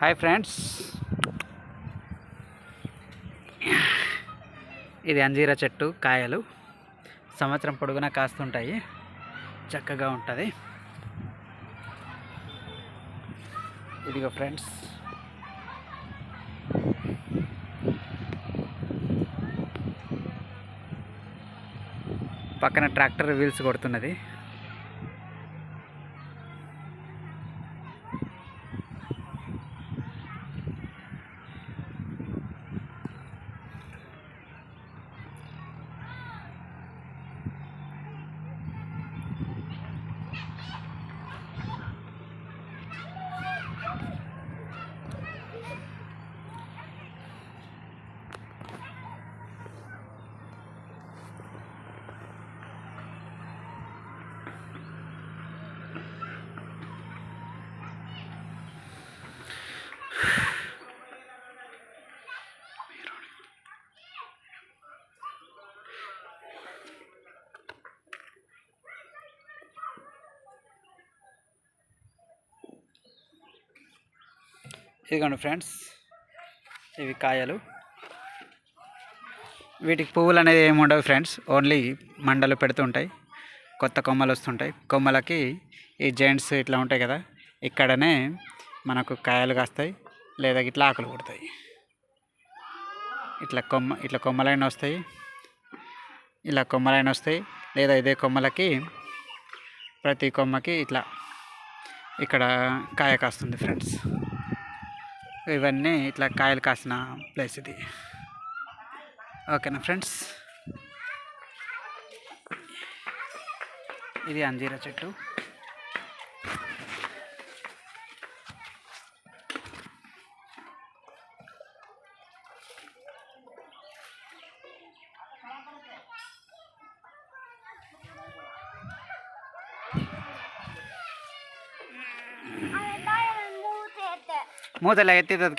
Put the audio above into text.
Hi friends. ఇది అంజీరా చెట్టు కాయలు. సంవత్సరం పొడుగునా కాస్తుంటాయి. చక్కగా ఉంటుంది. ఇదిగో ఫ్రెండ్స్. పక్కన ట్రాక్టర్ వీల్స్ కొడుతున్నది. ఇదిగోండి ఫ్రెండ్స్ ఇవి కాయలు. వీటికి పువ్వులు అనేది ఏమి ఉండవు ఫ్రెండ్స్ ఓన్లీ మండలు పెడుతుంటాయి కొత్త కొమ్మలు వస్తుంటాయి. కొమ్మలకి ఈ జెంట్స్ ఇట్లా ఉంటాయి కదా ఇక్కడనే మనకు కాయలు కాస్తాయి లేదా ఇట్లా ఆకులు పుడతాయి ఇట్లా కొమ్మ ఇట్లా కొమ్మలైన వస్తాయి ఇలా కొమ్మలైన వస్తాయి లేదా ఇదే కొమ్మలకి ప్రతి కొమ్మకి ఇట్లా ఇక్కడ కాయ కాస్తుంది ఫ్రెండ్స్. ఇవన్నీ ఇట్లా కాయలు కాసిన ప్లేస్ ఇది. ఓకేనా ఫ్రెండ్స్? ఇది అంజీరా చెట్టు. मोजा लगे तक